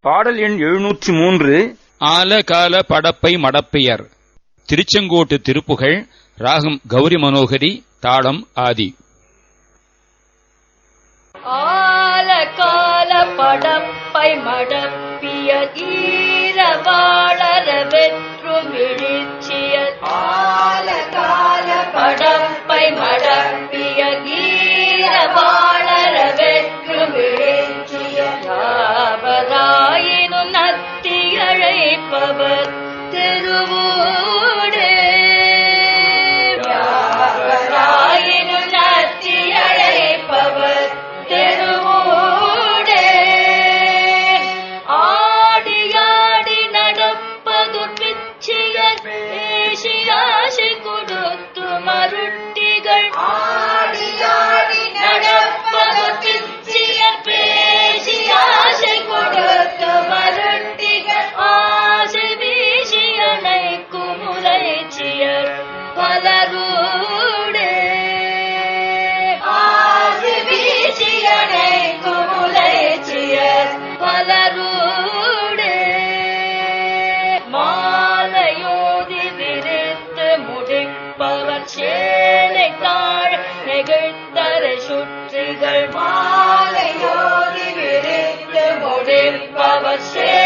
பாடல் எண் எழுநூற்று மூன்று. ஆலகால படப்பை மடப்பெயர். திருச்செங்கோட்டு திருப்புகழ் ராகம் கௌரி மனோகரி தாளம் ஆதி. ஆலகால படப்பை பை மடப்பிய ஈரபாளர வெற்றும் விழித்த மலரூடு மாலையோதி விரித்து முடிப்பவர் சேனை தாழ் நெகிழ்த்தரை சுற்றிகள் மாலையோதி விரித்து முடிப்பவர் சேனை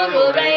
ஒரு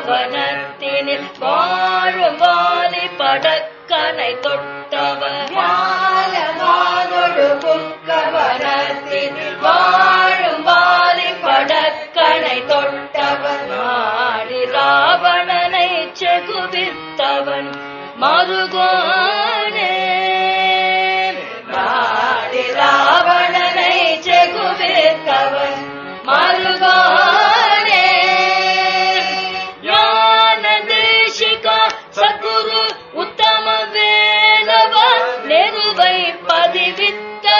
வனத்தினில் வாழும் வாலி படக்கனை தொட்டவர். வனத்தினில் வாழும் வாலி படக்கனை தொட்டவர். நாடி ராவணனை செகுவித்தவன். மருகோ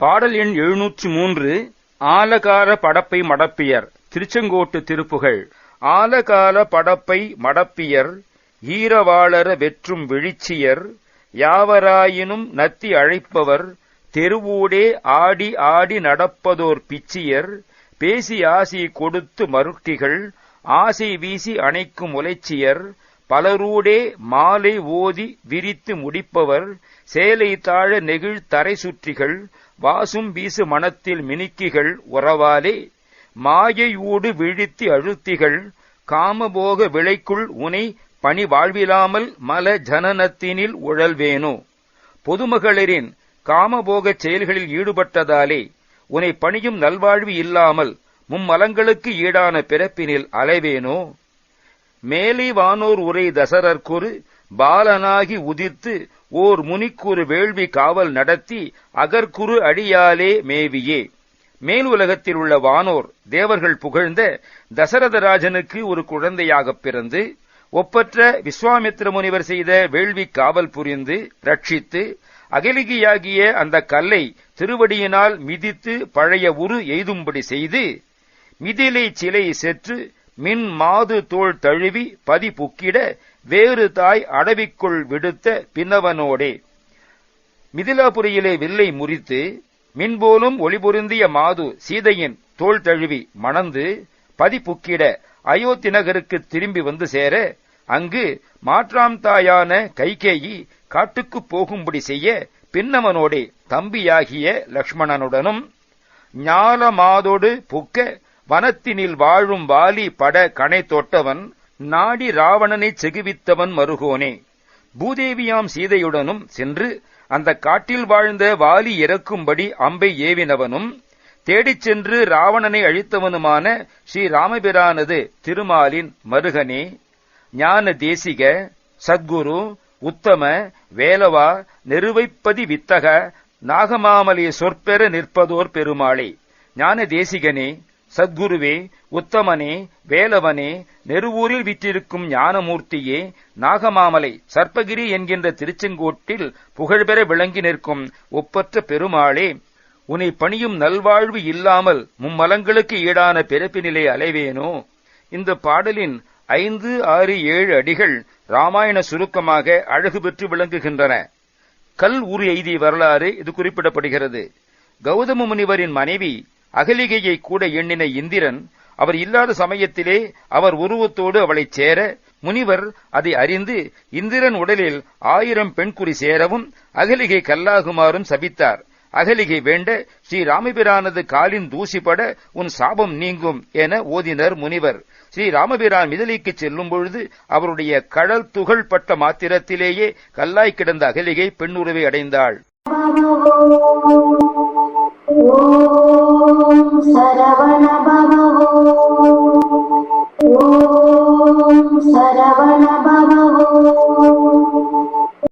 பாடல் எண் எழுநூற்றி மூன்று ஆலகால படப்பை மடப்பியர் திருச்செங்கோட்டு திருப்புகழ். ஆலகால படப்பை மடப்பியர் ஈரவாளர வெற்றும் விழிச்சியர் யாவராயினும் நத்தி அழைப்பவர் தெருவூடே ஆடி ஆடி நடப்பதோர் பிச்சியர் பேசி ஆசி கொடுத்து மருட்டிகள் ஆசை வீசி அணைக்கும் உலைச்சியர் பலரூடே மாலை ஓதி விரித்து முடிப்பவர் சேலை தாழ நெகிழ் தரை சுற்றிகள் வாசும் வீசு மனத்தில் மினுக்கிகள் உறவாலே மாயையூடு விழித்தி அழுத்திகள் காமபோக விளைக்குள் உனை பணி வாழ்விலாமல் மல ஜனனத்தினில் உழல்வேனோ. பொதுமகளிரின் காமபோகச் செயல்களில் ஈடுபட்டதாலே உனை பணியும் நல்வாழ்வு இல்லாமல் மும்மலங்களுக்கு ஈடான பிறப்பினில் அலைவேனோ. மேலை வானோர் உரை தசரர்குறு பாலனாகி உதித்து ஓர் முனிக்குறு வேள்வி காவல் நடத்தி அகர்குரு அடியாலே மேவியே. மேல் உலகத்தில் உள்ள வானோர் தேவர்கள் புகழ்ந்த தசரதராஜனுக்கு ஒரு குழந்தையாகப் பிறந்து ஒப்பற்ற விஸ்வாமித்திர முனிவர் செய்த வேள்வி காவல் புரிந்து ரட்சித்து அகிலிகியாகிய அந்த கல்லை திருவடியினால் மிதித்து பழைய உரு எய்தும்படி செய்து மிதிலை சிலை செற்று மின் மாது தோள் தழுவி பதி புக்கிட வேறு தாய் அடவிக்குள் விடுத்த பின்னவனோடே. மிதிலாபுரியிலே வில்லை முறித்து மின்போலும் ஒளிபொருந்திய மாது சீதையின் தோள் தழுவி மணந்து பதி புக்கிட அயோத்தி நகருக்கு திரும்பி வந்து சேர அங்கு மாற்றாம் தாயான கைகேயி காட்டுக்குப் போகும்படி செய்ய பின்னவனோடே தம்பியாகிய லக்ஷ்மணனுடனும் ஞால மாதோடு புக்க வனத்தினில் வாழும் வாலி பட கணை தொட்டவன் நாடி ராவணனைச் செகுவித்தவன் மருகோனே. பூதேவியாம் சீதையுடனும் சென்று அந்த காட்டில் வாழ்ந்த வாலி இறக்கும்படி அம்பை ஏவினவனும் தேடிச் சென்று ராவணனை அழித்தவனுமான ஸ்ரீ ராமபிரானது திருமாலின் மருகனே. ஞான தேசிக சத்குரு உத்தம வேலவா நெருவைப்பதி வித்தக நாகமாமலை சொற்பெற நிற்பதோர் பெருமாளே. ஞான தேசிகனே சத்குருவே உத்தமனே வேலவனே நெருவூரில் விற்றிருக்கும் ஞானமூர்த்தியே நாகமாமலை சர்ப்பகிரி என்கின்ற திருச்செங்கோட்டில் புகழ்பெற விளங்கி நிற்கும் ஒப்பற்ற பெருமாளே உன்னை பணியும் நல்வாழ்வு இல்லாமல் மும்மலங்களுக்கு ஈடான பிறப்பினிலே அலைவேனோ? இந்த பாடலின் ஐந்து ஆறு ஏழு அடிகள் ராமாயண சுருக்கமாக அழகு பெற்று விளங்குகின்றன. கல் உரு எய்திய வரலாறு இது குறிப்பிடப்படுகிறது. கௌதம முனிவரின் மனைவி அகலிகையை கூட எண்ணின இந்திரன் அவர் இல்லாத சமயத்திலே அவர் உருவத்தோடு அவளைச் சேர முனிவர் அதை அறிந்து இந்திரன் உடலில் ஆயிரம் பெண்குறி சேரவும் அகலிகை கல்லாகுமாறும் சபித்தார். அகலிகை வேண்ட ஸ்ரீ ராமபிரானது காலின் தூசிப்பட உன் சாபம் நீங்கும் என ஓதினர் முனிவர். ஸ்ரீ ராமபிரான் மிதலிக்கு செல்லும் பொழுது அவருடைய கடல் துகள் பட்ட மாத்திரத்திலேயே கல்லாய் கிடந்த அகலிகை பெண்ணுருவை அடைந்தாள். சரவணபவ ஓம் சரவணபவ